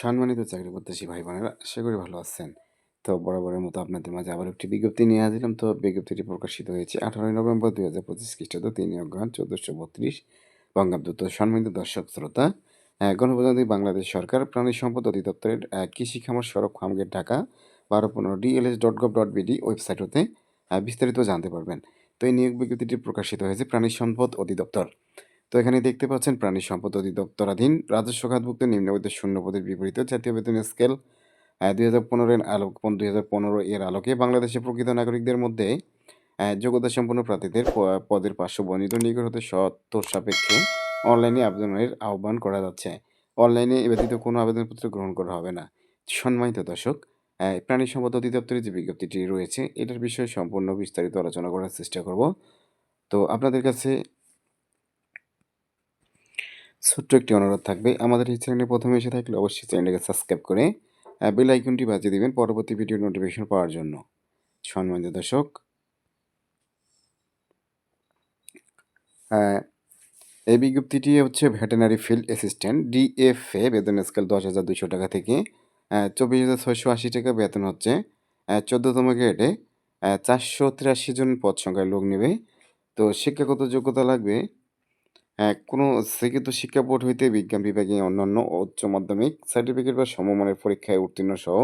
সম্মানিত চাকরি প্রত্যাশী ভাই বোনেরা আশা করি ভালো আছেন। তো বরাবরের মতো আপনাদের মাঝে আবার একটি বিজ্ঞপ্তি নিয়ে আসলাম তো বিজ্ঞপ্তিটি প্রকাশিত হয়েছে আঠারোই নভেম্বর দুই হাজার পঁচিশ খ্রিস্টাব্দ, তিন অগ্রহণ চোদ্দোশো বত্রিশ বঙ্গাব্দ তো সম্মানিত দর্শক শ্রোতা। গণপ্রজাতন্ত্রী বাংলাদেশ সরকার প্রাণী সম্পদ অধিদপ্তরের কৃষি খামার সড়ক খামগেট ঢাকা, বারো পনেরো DLS dot gov dot BD website হতে বিস্তারিত জানতে পারবেন। তো এই নিয়োগ বিজ্ঞপ্তিটি প্রকাশিত হয়েছে প্রাণী সম্পদ অধিদপ্তর। তো এখানে দেখতে পাচ্ছেন প্রাণী সম্পদ অধিদপ্তরাধীন রাজস্ব খাতভুক্ত নিম্নবিত্ত শূন্য পদের বিপরীতে জাতীয় বেতন স্কেল দুই হাজার পনেরো এর আলোক দুই হাজার পনেরো এর আলোকে বাংলাদেশের প্রকৃত নাগরিকদের মধ্যে যোগ্যতা সম্পন্ন প্রার্থীদের পদের পার্শ্ব বর্ণিত নিকট হতে সত্তর সাপেক্ষে অনলাইনে আবেদনের আহ্বান করা যাচ্ছে। অনলাইনে ব্যতীত কোনো আবেদনপত্র গ্রহণ করা হবে না। সম্মানিত দর্শক প্রাণী সম্পদ অধিদপ্তরের যে বিজ্ঞপ্তিটি রয়েছে, এটার বিষয়ে সম্পূর্ণ বিস্তারিত আলোচনা করার চেষ্টা করব। তো আপনাদের কাছে ছোট্ট একটি অনুরোধ থাকবে। আমাদের এই চ্যানেলে প্রথমে এসে থাকলে অবশ্যই চ্যানেলটাকে সাবস্ক্রাইব করে বেল আইকনটি বাজিয়ে দিবেন পরবর্তী ভিডিও নোটিফিকেশন পাওয়ার জন্য। সম্মানিত দর্শক এই বিজ্ঞপ্তিটি হচ্ছে ভেটেনারি ফিল্ড অ্যাসিস্ট্যান্ট, ডিএফএ, বেতন স্কেল দশ হাজার দুশো টাকা থেকে চব্বিশ হাজার ছয়শো আশি টাকা বেতন হচ্ছে চোদ্দোতম গ্রেডে চারশো তিরাশি জন পদ সংখ্যায় লোক নেবে। তো শিক্ষাগত যোগ্যতা লাগবে কোনো স্বীকৃত শিক্ষা বোর্ড হইতে বিজ্ঞান বিভাগে অন্যান্য উচ্চ মাধ্যমিক সার্টিফিকেট বা সমমানের পরীক্ষায় উত্তীর্ণ সহ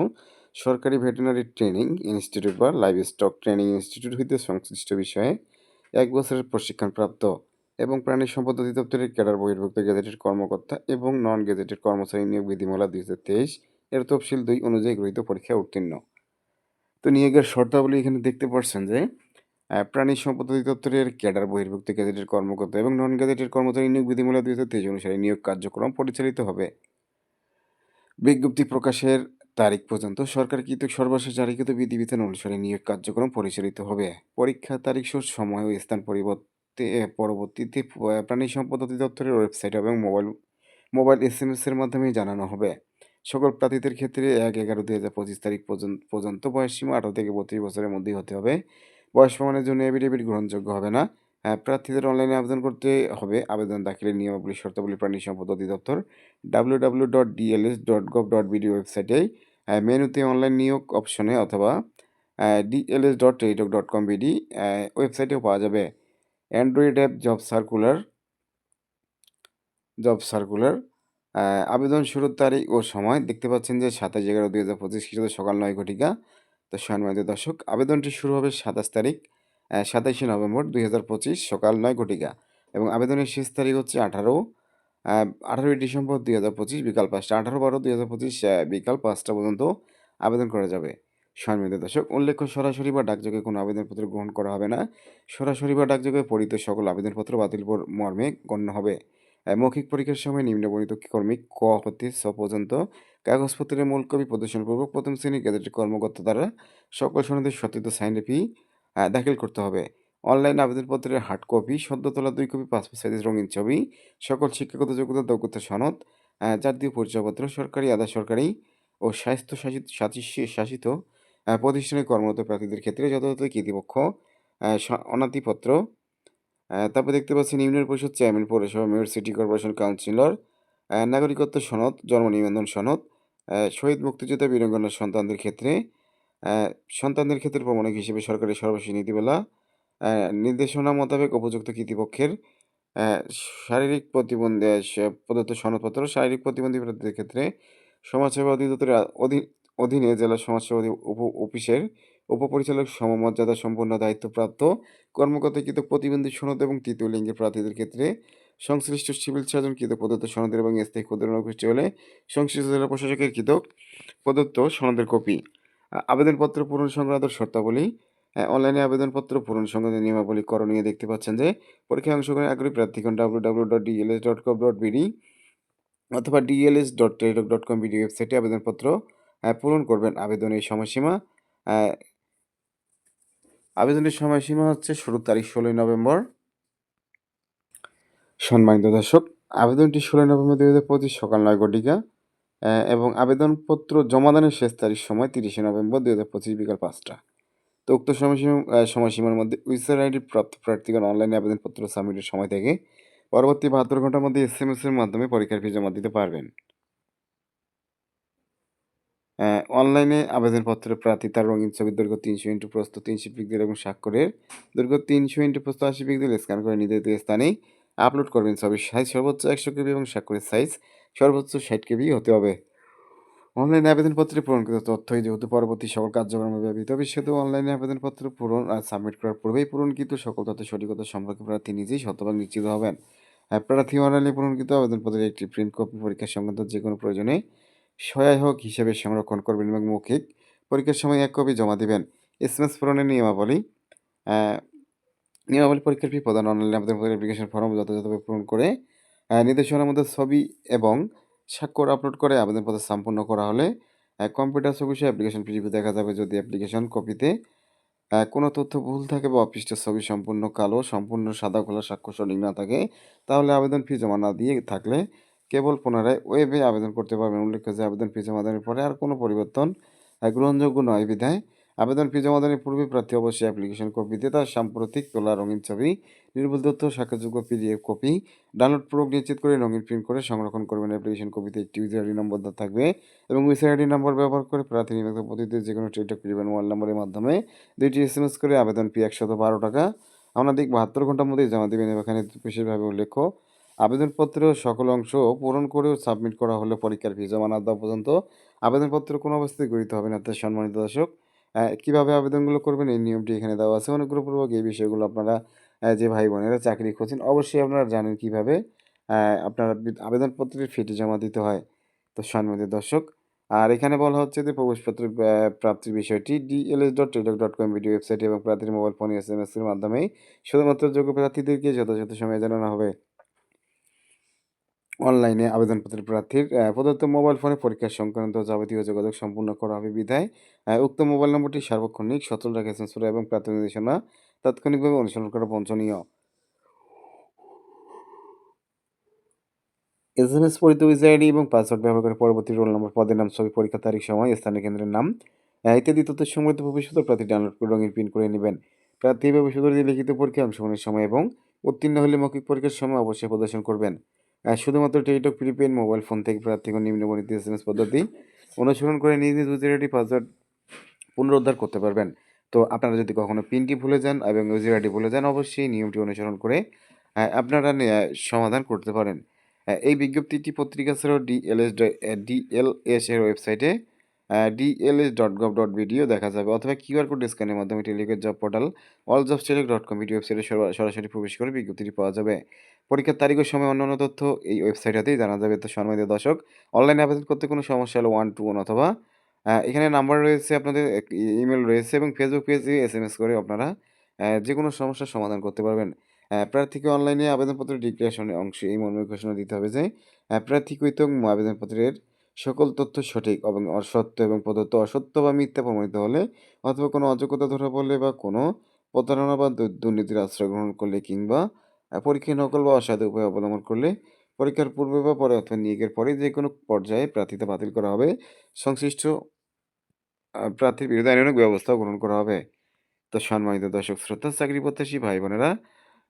সরকারি ভেটেরিনারি ট্রেনিং ইনস্টিটিউট বা লাইভ স্টক ট্রেনিং ইনস্টিটিউট হইতে সংশ্লিষ্ট বিষয়ে এক বছরের প্রশিক্ষণপ্রাপ্ত এবং প্রাণী সম্পদ অধিদপ্তরের ক্যাডার বহির্ভুক্ত গেজেটেড কর্মকর্তা এবং নন গেজেটেড কর্মচারী নিয়োগ বিধিমালা দুই হাজার তেইশ এর তফসিল দুই অনুযায়ী গৃহীত পরীক্ষায় উত্তীর্ণ। তো নিয়োগের শর্তাবলী এখানে দেখতে পাচ্ছেন যে প্রাণী সম্পদ অধিদপ্তরের ক্যাডার বহির্ভুক্ত গেজেটের কর্মকর্তা এবং নন গেজেটের কর্মচারী নিয়োগ বিধিমালা দুই হাজার অনুসারে নিয়োগ কার্যক্রম পরিচালিত হবে। বিজ্ঞপ্তি প্রকাশের তারিখ পর্যন্ত সরকার সরকারকৃত সর্বশেষ জারিকৃত বিধিবিধান অনুসারে নিয়োগ কার্যক্রম পরিচালিত হবে। পরীক্ষা তারিখ সহ সময় ও স্থান পরিবর্তে পরবর্তীতে প্রাণী সম্পদ অধিদপ্তরের ওয়েবসাইট এবং mobile mobile S M S এর মাধ্যমে জানানো হবে। সকল প্রার্থীদের ক্ষেত্রে এক এগারো দুই হাজার পঁচিশ তারিখ পর্যন্ত পর্যন্ত বয়স সীমা আঠারো থেকে বত্রিশ বছরের মধ্যেই হতে হবে। বয়স প্রমাণের জন্য এফিডেভিট গ্রহণযোগ্য হবে না। প্রার্থীদের অনলাইনে আবেদন করতে হবে। আবেদন দাখিলের নিয়মাবলী, শর্তাবলী প্রাণী সম্পদ অধিদপ্তর W W dot DLS dot gov dot BD ওয়েবসাইটে মেনুতে অনলাইন নিয়োগ অপশনে অথবা DLS dot Teletalk dot com BD ওয়েবসাইটেও পাওয়া যাবে। Android app job circular job circular আবেদন শুরুর তারিখ ও সময়। দেখতে পাচ্ছেন যে সাতাশ এগারো দুই হাজার পঁচিশ খ্রিস্টাব্দ সকাল নয় ঘটিকা। তো সম্মানিত দর্শক, আবেদনটি শুরু হবে সাতাশ তারিখ সাতাশে নভেম্বর দুই হাজার পঁচিশ সকাল নয় ঘটিকা এবং আবেদনের শেষ তারিখ হচ্ছে আঠারো আঠারোই ডিসেম্বর দুই হাজার পঁচিশ বিকাল পাঁচটা, আঠারো বারো দুই হাজার পঁচিশ বিকাল পাঁচটা পর্যন্ত আবেদন করা যাবে। সম্মানিত দর্শক, উল্লেখ্য সরাসরি বা ডাকযোগে কোনো আবেদনপত্র গ্রহণ করা হবে না। সরাসরি বা ডাকযোগে পরিত সকল আবেদনপত্র বাতিল মর্মে গণ্য হবে। মৌখিক পরীক্ষার সময় নিম্নবর্ণিত কর্মী ক হতে স পর্যন্ত কাগজপত্রের মূল কপি প্রদর্শনপূর্বক প্রথম শ্রেণির গেজেটের কর্মকর্তা দ্বারা সকল সনদের সত্যায়িত সাইনলিপি দাখিল করতে হবে। অনলাইন আবেদনপত্রের হার্ড কপি সদ্য তোলা দুই কপি পাসপোর্ট সাইজের রঙিন ছবি, সকল শিক্ষাগত যোগ্যতা, দক্ষতা সনদ জাতীয় পরিচয়পত্র, সরকারি, আধা সরকারি ও স্বাস্থ্য শাসিত শাসি- শাসিত প্রতিষ্ঠানে কর্মরত প্রার্থীদের ক্ষেত্রে যথাযথ স- অনাতিপত্র তারপর দেখতে পাচ্ছি ইউনিয়ন পরিষদ চেয়ারম্যান পৌরসভা মেয়র সিটি কর্পোরেশন কাউন্সিলর নাগরিকত্ব সনদ, জন্ম নিবন্ধন সনদ শহীদ মুক্তিযোদ্ধা বীরঙ্গনার সন্তানদের ক্ষেত্রে সন্তানদের ক্ষেত্রে প্রমাণক হিসেবে সরকারের সর্বশেষ নীতিমালা নির্দেশনা মোতাবেক উপযুক্ত কর্তৃপক্ষের শারীরিক প্রতিবন্ধী প্রদত্ত সনদপত্র, শারীরিক প্রতিবন্ধী প্রার্থীদের ক্ষেত্রে সমাজসেবা অধিদপ্তরের অধীন অধীনে জেলা সমাজসেবা উপ, অফিসের উপপরিচালক সমমর্যাদা সম্পন্ন দায়িত্বপ্রাপ্ত কর্মকর্তাকৃত প্রতিবন্ধী সনদ এবং তৃতীয় লিঙ্গের প্রার্থীদের ক্ষেত্রে সংশ্লিষ্ট সিভিল সার্জন কৃত প্রদত্ত সনদের এবং স্থায়ী ক্ষুদ্র গোষ্ঠী হলে সংশ্লিষ্ট জেলা প্রশাসকের কৃত প্রদত্ত সনদের কপি। আবেদনপত্র পূরণ সংক্রান্ত শর্তাবলী। অনলাইনে আবেদনপত্র পূরণ সংক্রান্ত নিয়মাবলী করণীয় দেখতে পাচ্ছেন যে, পরীক্ষায় অংশগ্রহণ আগ্রহী প্রার্থীগণ W W dot DLS dot com dot BD অথবা DLS dot Teletalk dot com BD ওয়েবসাইটে আবেদনপত্র পূরণ করবেন। আবেদনের সময়সীমা আবেদনের সময়সীমা হচ্ছে শুরুর তারিখ ষোলোই নভেম্বর। সম্মানিত দর্শক, আবেদনটি ষোলোই নভেম্বর দুই হাজার পঁচিশ সকাল নয় ঘটিকা এবং আবেদনপত্র জমাদানের শেষ তারিখ সময় তিরিশে নভেম্বর দুই হাজার পঁচিশ বিকাল পাঁচটা। তো উক্ত সময়সীমা সময়সীমার মধ্যে উইসার আইডি প্রাপ্ত প্রার্থীগণ অনলাইনে আবেদনপত্র সাবমিটের সময় থেকে পরবর্তী বাহাত্তর ঘণ্টার মধ্যে এস এম এস এর মাধ্যমে পরীক্ষার ফি জমা দিতে পারবেন। অনলাইনে আবেদনপত্রের প্রার্থী তার রঙিন ছবির দৈর্ঘ্য ৩০০ ইন্টু প্রস্থ ৩০০ পিক্সেল এবং স্বাক্ষরের দৈর্ঘ্য ৩০০ ইন্টু প্রস্থ ৮০ পিক্সেল স্ক্যান করে নির্ধারিত স্থানে আপলোড করবেন। ছবির সাইজ সর্বোচ্চ ১০০ কেবি এবং স্বাক্ষরের সাইজ সর্বোচ্চ ৬০ কেবি হতে হবে। অনলাইনে আবেদনপত্রে পূরণকৃত তথ্যই যেহেতু পরবর্তী সকল কার্যক্রমে ব্যবহৃত হবে সেহেতু অনলাইনে আবেদনপত্র পূরণ আর সাবমিট করার পূর্বেই পূরণকৃত সকল তথ্য সঠিকতা সম্পর্কে প্রার্থী নিজেই শতভাগ নিশ্চিত হবেন। প্রার্থী অনলাইনে পূরণকৃত আবেদনপত্রের একটি প্রিন্ট কপি পরীক্ষা সংক্রান্ত যে কোনো প্রয়োজনে সহায়ক হিসেবে সংরক্ষণ করবেন এবং মৌখিক পরীক্ষার সময় এক কপি জমা দিবেন। এসএমএস পূরণের নিয়মাবলী নিয়মাবলী পরীক্ষার ফি প্রদান অনলাইনে আবেদনপত্রের অ্যাপ্লিকেশন ফর্ম যথাযথভাবে পূরণ করে নির্দেশনার মধ্যে ছবি এবং স্বাক্ষর আপলোড করে আবেদনপত্র সম্পূর্ণ করা হলে কম্পিউটার ছবি সহ অ্যাপ্লিকেশন প্রিভিউ দেখা যাবে। যদি অ্যাপ্লিকেশন কপিতে কোনো তথ্য ভুল থাকে বা অপৃষ্ঠ ছবি সম্পূর্ণ কালো, সম্পূর্ণ সাদা খোলা স্বাক্ষর সঠিক না থাকে তাহলে আবেদন ফি জমা না দিয়ে থাকলে কেবল পুনরায় ওয়েবে আবেদন করতে পারবেন। উল্লেখ্য যে আবেদন ফি জমা দেওয়ার পরে আর কোনো পরিবর্তন গ্রহণযোগ্য নয় বিধায় আবেদন ফি জমা দেওয়ার পূর্বে প্রার্থী অবশ্যই অ্যাপ্লিকেশন কপিতে তার সাম্প্রতিক তোলা রঙিন ছবি, নির্ভুল তথ্য, শাখাযোগ্য পিডিএফ কপি ডাউনলোড পূর্বক নিশ্চিত করে রঙিন প্রিন্ট করে সংরক্ষণ করবেন। অ্যাপ্লিকেশন কপিতে একটি ইউজার আইডি নম্বর থাকবে এবং ইউজার আইডি নম্বর ব্যবহার করে প্রার্থী নির্বাচিত পদ্ধতিতে যেকোনো টেলিটক প্রিপেড মোবাইল নম্বরের মাধ্যমে ২টি এসএমএস করে আবেদন ফি ৳১১২ টাকা অনধিক ৭২ ঘণ্টার মধ্যেই জমা দিবেন। এখানে বিশেষভাবে উল্লেখ্য আবেদনপত্রের সকল অংশ পূরণ করেও সাবমিট করা হলে পরীক্ষার ফি জমা না দেওয়া পর্যন্ত আবেদনপত্র কোনো অবস্থায় গৃহীত হবে না। সম্মানিত দর্শক কীভাবে আবেদনগুলো করবেন এই নিয়মটি এখানে দেওয়া আছে। অনুগ্রহপূর্বক এই বিষয়গুলো আপনারা যে ভাই বোনেরা চাকরি খুঁজছেন, অবশ্যই আপনারা জানেন কীভাবে আপনারা আবেদনপত্রের ফিটি জমা দিতে হয়। তো সম্মানিত দর্শক, আর এখানে বলা হচ্ছে যে প্রবেশপত্রের ব্যা প্রাপ্তির বিষয়টি DLS dot Teletalk dot com video ওয়েবসাইটে এবং প্রার্থীর মোবাইল ফোনে এসএমএস এর মাধ্যমেই শুধুমাত্র যোগ্য প্রার্থীদেরকে যথাযথ সময়ে জানানো হবে। অনলাইনে আবেদনপত্রের প্রার্থীর প্রদত্ত মোবাইল ফোনে পরীক্ষা সংক্রান্ত যাবতীয় যোগাযোগ সম্পূর্ণ করা হবে বিধায় উক্ত মোবাইল নম্বরটি সার্বক্ষণিক সচল রাখা করা এবং প্রার্থীর নির্দেশনা তাৎক্ষণিকভাবে অনুসরণ করা বাঞ্ছনীয়। এসএমএস পড়িত ইউজার আইডি এবং পাসওয়ার্ড ব্যবহার করে পরবর্তী রোল নম্বর, পদের নাম, ছবি, পরীক্ষার তারিখ, সময়, স্থানীয় কেন্দ্রের নাম ইত্যাদি তথ্য সমৃদ্ধ ভবিষ্যৎ প্রার্থী ডাউনলোড করে রঙিন প্রিন্ট করে নেবেন। প্রার্থী দিয়ে লিখিত পরীক্ষায় অংশগ্রহণের সময় এবং উত্তীর্ণ হলে মৌখিক পরীক্ষার সময় অবশ্যই প্রদর্শন করবেন। শুধুমাত্র টেলিটক প্রিপেড মোবাইল ফোন থেকে প্রার্থীগণ নিম্নবর্ণিত এস পদ্ধতি অনুসরণ করে নিজ নিজ ইউজিআইডি আইডি পাসওয়ার্ড পুনরুদ্ধার করতে পারবেন। তো আপনারা যদি কখনও পিনটি ভুলে যান এবং ইউজিআইডি ভুলে যান, অবশ্যই নিয়মটি অনুসরণ করে আপনারা সমাধান করতে পারেন। এই বিজ্ঞপ্তিটি পত্রিকা ছাড়াও ডিএলএস ডিএলএস এর ওয়েবসাইটে অ্যা dls.gov.ভিডিও দেখা যাবে অথবা কিউআর কোড স্ক্যানের মাধ্যমে টেলিটকের জব পোর্টাল অল জব স্ট্রেড ডট কম ভিডিও ওয়েবসাইটে সরাসরি প্রবেশ করে বিজ্ঞপ্তিটি পাওয়া যাবে। পরীক্ষার তারিখ ও সময় অন্যান্য তথ্য এই ওয়েবসাইটেতেই জানা যাবে। তো সম্মানিত দর্শক, অনলাইনে আবেদন করতে কোনো সমস্যা হলে 121 অথবা এখানে নাম্বার রয়েছে আপনাদের ইমেল রয়েছে এবং ফেসবুক পেজে এস করে আপনারা যে কোনো সমস্যার সমাধান করতে পারবেন। প্রার্থীকে অনলাইনে আবেদনপত্রের ডিক্লারেশনের অংশে এই মর্মে ঘোষণা দিতে হবে যে অ্যা প্রার্থীকৃত আবেদনপত্রের সকল তথ্য সঠিক এবং অসত্য এবং প্রদত্ত অসত্য বা মিথ্যা প্রমাণিত হলে অথবা কোনো অযোগ্যতা ধরা পড়লে বা কোনো প্রতারণা বা দুর্নীতির আশ্রয় গ্রহণ করলে কিংবা পরীক্ষা নকল বা অসাধু উপায় অবলম্বন করলে পরীক্ষার পূর্বে বা পরে অথবা নিয়োগের পরে যে কোনো পর্যায়ে প্রার্থীতা বাতিল করা হবে। সংশ্লিষ্ট প্রার্থীর বিরুদ্ধে আইনানুগ ব্যবস্থাও গ্রহণ করা হবে। তো সম্মানিত দর্শক শ্রোতা চাকরি প্রত্যাশী ভাই বোনেরা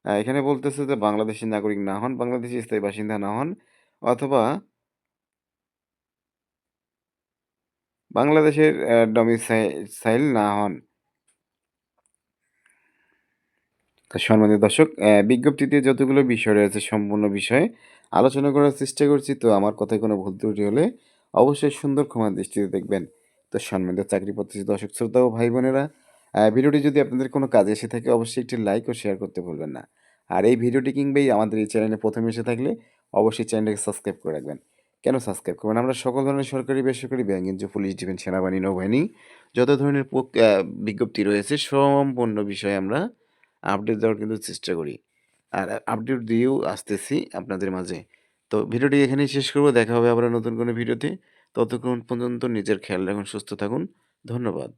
এখানে বলতেছে যে বাংলাদেশের নাগরিক না হন, বাংলাদেশের স্থায়ী বাসিন্দা না হন অথবা বাংলাদেশের ডমিসাইল না হন। সম্মানিত দর্শক বিজ্ঞপ্তিতে যতগুলো বিষয় রয়েছে সম্পূর্ণ বিষয়ে আলোচনা করার চেষ্টা করছি। তো আমার কথায় কোনো ভুল ত্রুটি হলে অবশ্যই সুন্দর ক্ষমার দৃষ্টিতে দেখবেন। তো সম্মানিত চাকরি প্রত্যাশী দর্শক, শ্রোতা ও ভাই বোনেরা ভিডিওটি যদি আপনাদের কোনো কাজে এসে থাকে, অবশ্যই একটি লাইক ও শেয়ার করতে ভুলবেন না। আর এই ভিডিওটি কিংবা এই আমাদের এই চ্যানেলে প্রথমে এসে থাকলে অবশ্যই চ্যানেলটাকে সাবস্ক্রাইব করে রাখবেন। কেন সাবস্ক্রাইব করবেন? আমরা সকল ধরনের সরকারি, বেসরকারি, ব্যাংক, এনজিও, পুলিশ, ডিফেন্স, সেনাবাহিনী, নৌবাহিনী যত ধরনের বিজ্ঞপ্তি রয়েছে সম্পূর্ণ বিষয়ে আমরা আপডেট দেওয়ার কিন্তু চেষ্টা করি। আর আপডেট দিয়েও আসতেছি আপনাদের মাঝে। তো ভিডিওটি এখানেই শেষ করব। দেখা হবে আবার নতুন কোনো ভিডিওতে। ততক্ষণ পর্যন্ত নিজের খেয়াল রাখুন, সুস্থ থাকুন। ধন্যবাদ।